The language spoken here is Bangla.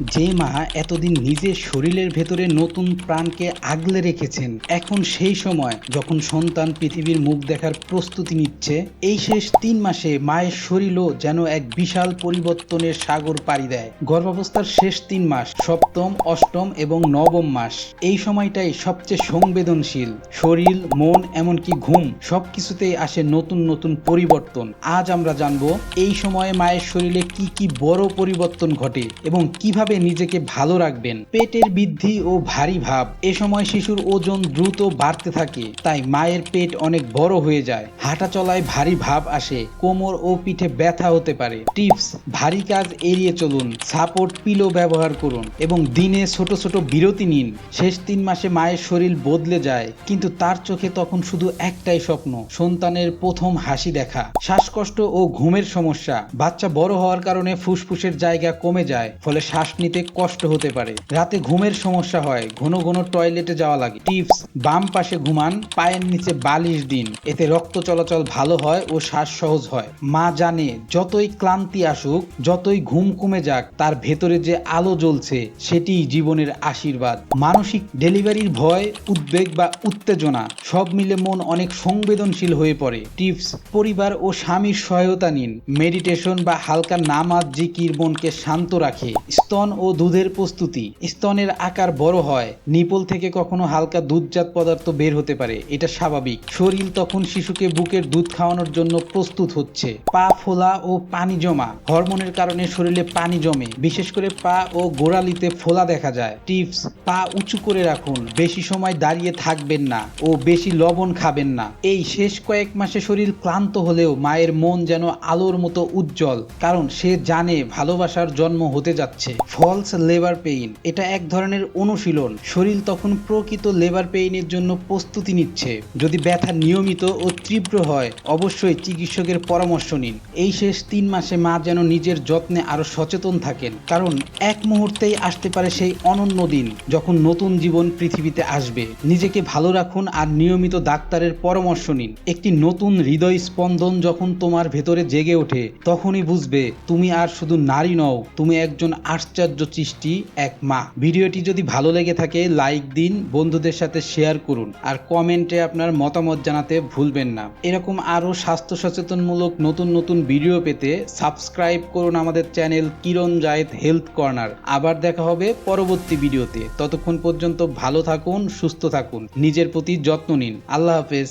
যে মা এতদিন নিজের শরীরের ভেতরে নতুন প্রাণকে আগলে রেখেছেন, এখন সেই সময় যখন সন্তান পৃথিবীর মুখ দেখার প্রস্তুতি নিচ্ছে, এই শেষ তিন মাসে মায়ের শরীরও যেন এক বিশাল পরিবর্তনের সাগর পাড়ি দেয়। গর্ভাবস্থার শেষ তিন মাস, সপ্তম, অষ্টম এবং নবম মাস, এই সময়টাই সবচেয়ে সংবেদনশীল। শরীর, মন, এমনকি ঘুম, সবকিছুতেই আসে নতুন নতুন পরিবর্তন। আজ আমরা জানব, এই সময়ে মায়ের শরীরে কি কি বড় পরিবর্তন ঘটে এবং কীভাবে নিজেকে ভালো রাখবেন? পেটের বৃদ্ধি ও ভারী ভাব। এ সময় শিশুর ওজন দ্রুত বাড়তে থাকে, তাই মায়ের পেট অনেক বড় হয়ে যায়। হাঁটা চলায় ভারী ভাব আসে, কোমর ও পিঠে ব্যথা হতে পারে। টিপস, ভারী কাজ এড়িয়ে চলুন, সাপোর্ট পিলো ব্যবহার করুন এবং দিনে ছোট ছোট বিরতি নিন। শেষ তিন মাসে মায়ের শরীর বদলে যায়, কিন্তু তার চোখে তখন শুধু একটাই স্বপ্ন, সন্তানের প্রথম হাসি দেখা। শ্বাসকষ্ট ও ঘুমের সমস্যা। বাচ্চা বড় হওয়ার কারণে ফুসফুসের জায়গা কমে যায়, ফলে শ্বাস নিতে কষ্ট হতে পারে। রাতে ঘুমের সমস্যা হয়, ঘন ঘন টয়লেটে যাওয়া লাগে। টিপস বাম পাশে ঘুমান, পায়ের নিচে বালিশ দিন। এতে রক্ত চলাচল ভালো হয় ও শ্বাস সহজ হয়। মা জানে, যতই ক্লান্তি আসুক, যতই ঘুম কমে যাক, তার ভেতরে যে আলো জ্বলছে, সেটিই জীবনের আশীর্বাদ। মানসিক ডেলিভারির ভয়, উদ্বেগ বা উত্তেজনা, সব মিলে মন অনেক সংবেদনশীল হয়ে পড়ে। টিপস পরিবার ও স্বামীর সহায়তা নিন। মেডিটেশন বা হালকা নামাজ জিকির মনকে শান্ত রাখে। স্তন ও দুধের প্রস্তুতি। স্তনের আকার বড় হয়। নিপল থেকে কখনো হালকা দুধজাত পদার্থ বের হতে পারে। এটা স্বাভাবিক। শরীর তখন শিশুকে বুকের দুধ খাওয়ানোর জন্য প্রস্তুত হচ্ছে। পা ফোলা ও পানি জমা। হরমোনের কারণে শরীরে পানি জমে। বিশেষ করে পা ও গোড়ালিতে ফোলা দেখা যায়। টিপস, পা উঁচু করে রাখুন। বেশি সময় দাঁড়িয়ে থাকবেন না ও বেশি লবণ খাবেন না। এই শেষ কয়েক মাসে শরীর ক্লান্ত হলেও মায়ের মন যেন আলোর মতো উজ্জ্বল। কারণ সে জানে ভালোবাসার জন্ম হতে যাচ্ছে। False labour pain. এটা এক ধরনের অনুশীলন। শরীর তখন প্রকৃত লেবার পেইনের জন্য প্রস্তুতি নিচ্ছে। যদি ব্যথা নিয়মিত ও তীব্র হয়, অবশ্যই চিকিৎসকের পরামর্শ নিন। এই শেষ তিন মাসে মা যেন নিজের যত্নে আরও সচেতন থাকেন। কারণ এক মুহূর্তেই আসতে পারে সেই অনন্য দিন, যখন নতুন জীবন পৃথিবীতে আসবে। নিজেকে ভালো রাখুন আর নিয়মিত ডাক্তারের পরামর্শ নিন। একটি নতুন হৃদয় স্পন্দন যখন তোমার ভেতরে জেগে ওঠে, তখনই বুঝবে, তুমি আর শুধু নারী নও, তুমি একজন আশ্চর্য সৃষ্টি, এক মা। ভিডিওটি যদি ভালো লেগে থাকে, লাইক দিন, বন্ধুদের সাথে শেয়ার করুন, আর কমেন্টে আপনার মতামত জানাতে ভুলবেন না। এরকম আরও স্বাস্থ্য সচেতনমূলক নতুন নতুন ভিডিও পেতে সাবস্ক্রাইব করুন আমাদের channel Kiran Zayed health corner. আবার দেখা হবে পরবর্তী ভিডিওতে। ততক্ষণ পর্যন্ত ভালো থাকুন, সুস্থ থাকুন। নিজের প্রতি যত্ন নিন। আল্লাহ হাফেজ।